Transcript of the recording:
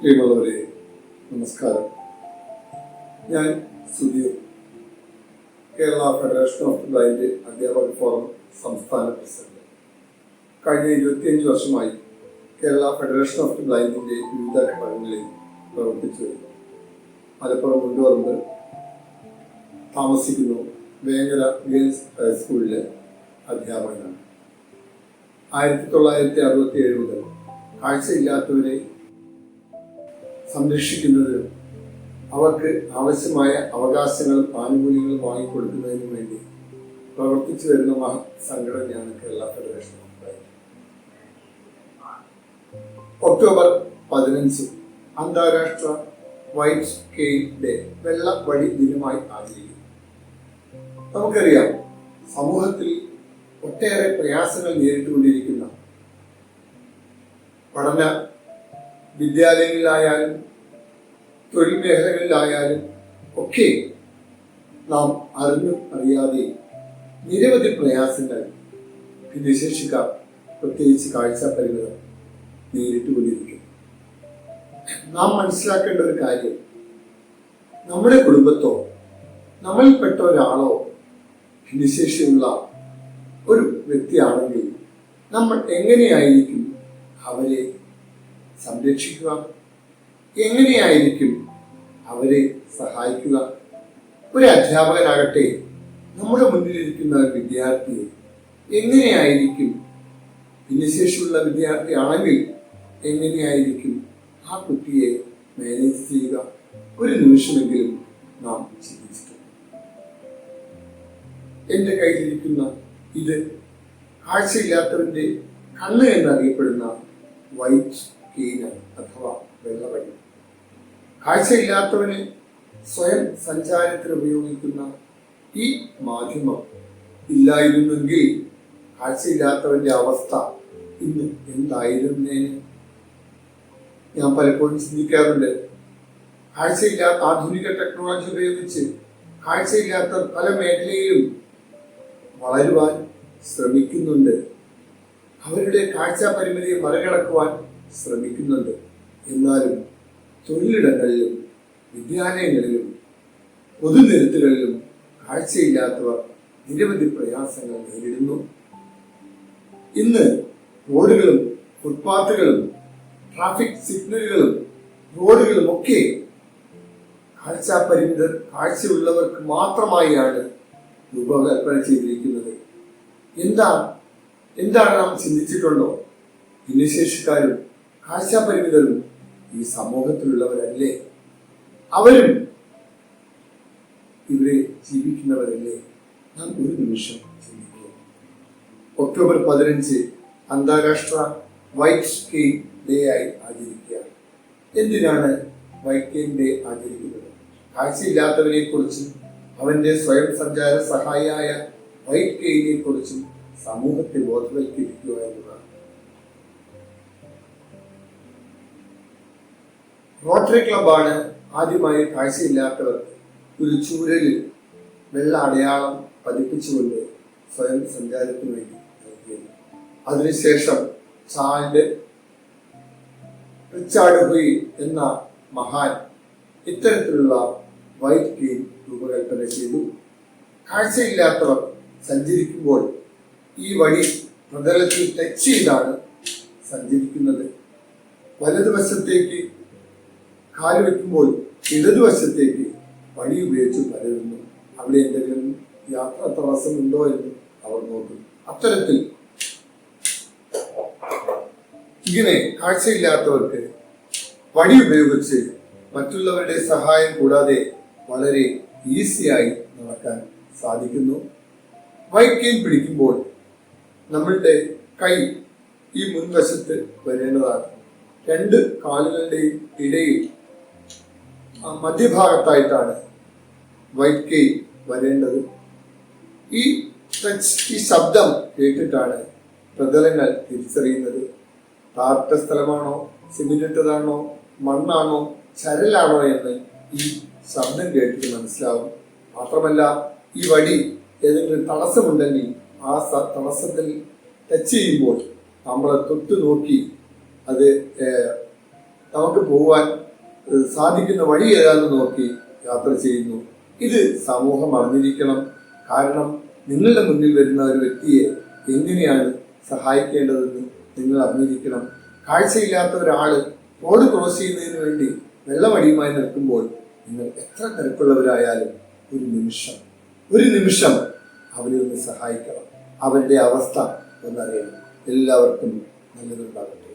പ്രിയമുള്ളവരെ നമസ്കാരം. ഞാൻ Sudheer. Kerala federation of blind അധ്യാപക ഫോറം സംസ്ഥാന പ്രസിഡന്റ്. കഴിഞ്ഞ ഇരുപത്തിയഞ്ച് വർഷമായി കേരള ഫെഡറേഷൻ ഓഫ് ബ്ലൈൻഡിന്റെ വിവിധ ഘടകങ്ങളിൽ പ്രവർത്തിച്ചു വരുന്നു. മലപ്പുറം മുണ്ടുപറമ്പ് താമസിക്കുന്നു വേങ്ങര ഗേൾസ് ഹൈസ്കൂളിലെ അധ്യാപകനാണ്. ആയിരത്തി തൊള്ളായിരത്തി അറുപത്തി ഏഴ് മുതൽ കാഴ്ചയില്ലാത്തവരെ സംരക്ഷിക്കുന്നതിനും അവർക്ക് ആവശ്യമായ അവകാശങ്ങളും ആനുകൂല്യങ്ങളും വാങ്ങിക്കൊടുക്കുന്നതിനും വേണ്ടി പ്രവർത്തിച്ചു വരുന്ന മഹത് സംഘടനയാണ് കേരള ഫെഡറേഷൻ ഓഫ്. ഒക്ടോബർ പതിനഞ്ച് അന്താരാഷ്ട്ര വൈറ്റ് കെയിൽ ഡേ വെള്ള വഴി ദിനമായി ആചരിക്കും നമുക്കറിയാം സമൂഹത്തിൽ ഒട്ടേറെ പ്രയാസങ്ങൾ നേരിട്ടുകൊണ്ടിരിക്കുന്ന പഠന വിദ്യാലയങ്ങളിലായാലും തൊഴിൽ മേഖലകളിലായാലും ഒക്കെ നാം അറിഞ്ഞും അറിയാതെ നിരവധി പ്രയാസങ്ങൾ ഭിന്നശേഷിക്കാർ പ്രത്യേകിച്ച് കാഴ്ച പരിമിതർ നേരിട്ടുകൊണ്ടിരിക്കും. നാം മനസ്സിലാക്കേണ്ട ഒരു കാര്യം നമ്മുടെ കുടുംബത്തോ നമ്മളിൽപ്പെട്ട ഒരാളോ ഭിന്നശേഷിയുള്ള ഒരു വ്യക്തിയാണെങ്കിൽ നമ്മൾ എങ്ങനെയായിരിക്കും അവരെ സംരക്ഷിക്കുക. എങ്ങനെയായിരിക്കും അവരെ സഹായിക്കുക? ഒരു അധ്യാപകനാകട്ടെ നമ്മുടെ മുന്നിലിരിക്കുന്ന വിദ്യാർത്ഥിയെ എങ്ങനെയായിരിക്കും? ഭിന്നശേഷിയുള്ള വിദ്യാർത്ഥിയാണെങ്കിൽ എങ്ങനെയായിരിക്കും ആ കുട്ടിയെ മാനേജ് ചെയ്യുക? ഒരു നിമിഷമെങ്കിലും നാം ചിന്തിച്ചിട്ടുണ്ട് എന്റെ കയ്യിലിരിക്കുന്ന ഇത് കാഴ്ചയില്ലാത്തവന്റെ കണ്ണ് എന്നറിയപ്പെടുന്ന വൈറ്റ് കെയിനാണ് അഥവാ വെള്ളവഴി. കാഴ്ചയില്ലാത്തവന് സ്വയം സഞ്ചാരത്തിന് ഉപയോഗിക്കുന്ന ഈ മാധ്യമം ഇല്ലായിരുന്നെങ്കിൽ കാഴ്ചയില്ലാത്തവന്റെ അവസ്ഥ ഇന്ന് എന്തായിരുന്നേന് ഞാൻ പലപ്പോഴും ചിന്തിക്കാറുണ്ട്. കാഴ്ചയില്ലാത്ത ആധുനിക ടെക്നോളജി ഉപയോഗിച്ച് കാഴ്ചയില്ലാത്ത പല മേഖലയിലും വളരുവാൻ ശ്രമിക്കുന്നുണ്ട്. അവരുടെ കാഴ്ച പരിമിതിയെ മറികടക്കുവാൻ ശ്രമിക്കുന്നുണ്ട്. എന്നാലും തൊഴിലിടങ്ങളിലും വിദ്യാലയങ്ങളിലും പൊതുനിരത്തുകളിലും കാഴ്ചയില്ലാത്തവർ നിരവധി പ്രയാസങ്ങൾ നേരിടുന്നു. ഇന്ന് റോഡുകളും ഫുട്പാത്തുകളും ട്രാഫിക് സിഗ്നലുകളും റോഡുകളും ഒക്കെ കാഴ്ചപരിമിതർ കാഴ്ചയുള്ളവർക്ക് മാത്രമായാണ് രൂപകൽപ്പന ചെയ്തിരിക്കുന്നത്. എന്താ എന്താണ് നാം ചിന്തിച്ചിട്ടുണ്ടോ? ഭിന്നശേഷിക്കാരും കാഴ്ച പരിമിതരും ഈ സമൂഹത്തിലുള്ളവരല്ലേ? അവരും ഇവിടെ ജീവിക്കുന്നവരല്ലേ? നാം ഒരു നിമിഷം ചിന്തിക്കുക ഒക്ടോബർ പതിനഞ്ച് അന്താരാഷ്ട്ര വൈറ്റ് സ്കെയിൻ ഡേ ആയി ആചരിക്കുകയാണ് എന്തിനാണ് വൈറ്റ് ഡേ ആചരിക്കുന്നത്? കാഴ്ചയില്ലാത്തവരെ കുറിച്ചും അവന്റെ സ്വയം സഞ്ചാര സഹായിയായ വൈറ്റ് കെയിനെ കുറിച്ചും സമൂഹത്തെ ബോധവൽക്കരിക്കുക എന്നതാണ്. റോട്ടറി ക്ലബാണ് ആദ്യമായി കാഴ്ചയില്ലാത്തവർ ഒരു ചൂരലിൽ വെള്ള അടയാളം പതിപ്പിച്ചുകൊണ്ട് സ്വയം സഞ്ചാരത്തിന് വേണ്ടി നൽകിയത്. അതിനുശേഷം ചാൾഡ് റിച്ചാർഡ് ഹുയി എന്ന മഹാൻ ഇത്തരത്തിലുള്ള വൈറ്റ് കെയിൻ രൂപകൽപ്പന ചെയ്തു. കാഴ്ചയില്ലാത്തവർ സഞ്ചരിക്കുമ്പോൾ ഈ വഴി പ്രതലത്തിൽ ടച്ച് ചെയ്താണ് സഞ്ചരിക്കുന്നത്. വലതുവശത്തേക്ക് കാൽ വെക്കുമ്പോൾ ഇടതുവശത്തേക്ക് വഴി ഉപയോഗിച്ച് പരരുന്നു അവിടെ എന്തെങ്കിലും യാത്ര തടസ്സമുണ്ടോ എന്ന് അവർ നോക്കും. അത്തരത്തിൽ ഇങ്ങനെ കാഴ്ചയില്ലാത്തവർക്ക് വടി ഉപയോഗിച്ച് മറ്റുള്ളവരുടെ സഹായം കൂടാതെ വളരെ ഈസിയായി നടക്കാൻ സാധിക്കുന്നു. വൈറ്റ് പിടിക്കുമ്പോൾ നമ്മളുടെ കൈ ഈ മുൻവശത്ത് വരേണ്ടതാണ്. രണ്ട് കാലുകളുടെയും ഇടയിൽ മധ്യഭാഗത്തായിട്ടാണ് വൈറ്റ് കെയ് വരേണ്ടത്. ഈ ഈ ശബ്ദം കേട്ടിട്ടാണ് പ്രതലങ്ങൾ തിരിച്ചറിയുന്നത്. താർട്ട സ്ഥലമാണോ സിമിന്റിട്ടതാണോ മണ്ണാണോ ചരലാണോ എന്ന് ഈ ശബ്ദം കേട്ടിട്ട് മനസ്സിലാവും. മാത്രമല്ല ഈ വടി ഏതെങ്കിലും തടസ്സമുണ്ടെങ്കിൽ ആ തടസ്സത്തിൽ ടച്ച് ചെയ്യുമ്പോൾ നമ്മളെ തൊട്ട് നോക്കി അത് നമുക്ക് ഏഹ്, സാധിക്കുന്ന വഴി ഏതാണെന്ന് നോക്കി യാത്ര ചെയ്യുന്നു. ഇത് സമൂഹം അറിഞ്ഞിരിക്കണം. കാരണം നിങ്ങളുടെ മുന്നിൽ വരുന്ന ഒരു വ്യക്തിയെ എങ്ങനെയാണ് സഹായിക്കേണ്ടതെന്ന് നിങ്ങൾ അറിഞ്ഞിരിക്കണം. കാഴ്ചയില്ലാത്ത ഒരാൾ റോഡ് ക്രോസ് ചെയ്യുന്നതിന് വേണ്ടി വെള്ളമടിയുമായി നിൽക്കുമ്പോൾ നിങ്ങൾ എത്ര തിരക്കുള്ളവരായാലും ഒരു നിമിഷം ഒരു നിമിഷം അവരെ ഒന്ന് സഹായിക്കണം. അവരുടെ അവസ്ഥ ഒന്നറിയണം. എല്ലാവർക്കും നല്ലതുണ്ടാകട്ടെ.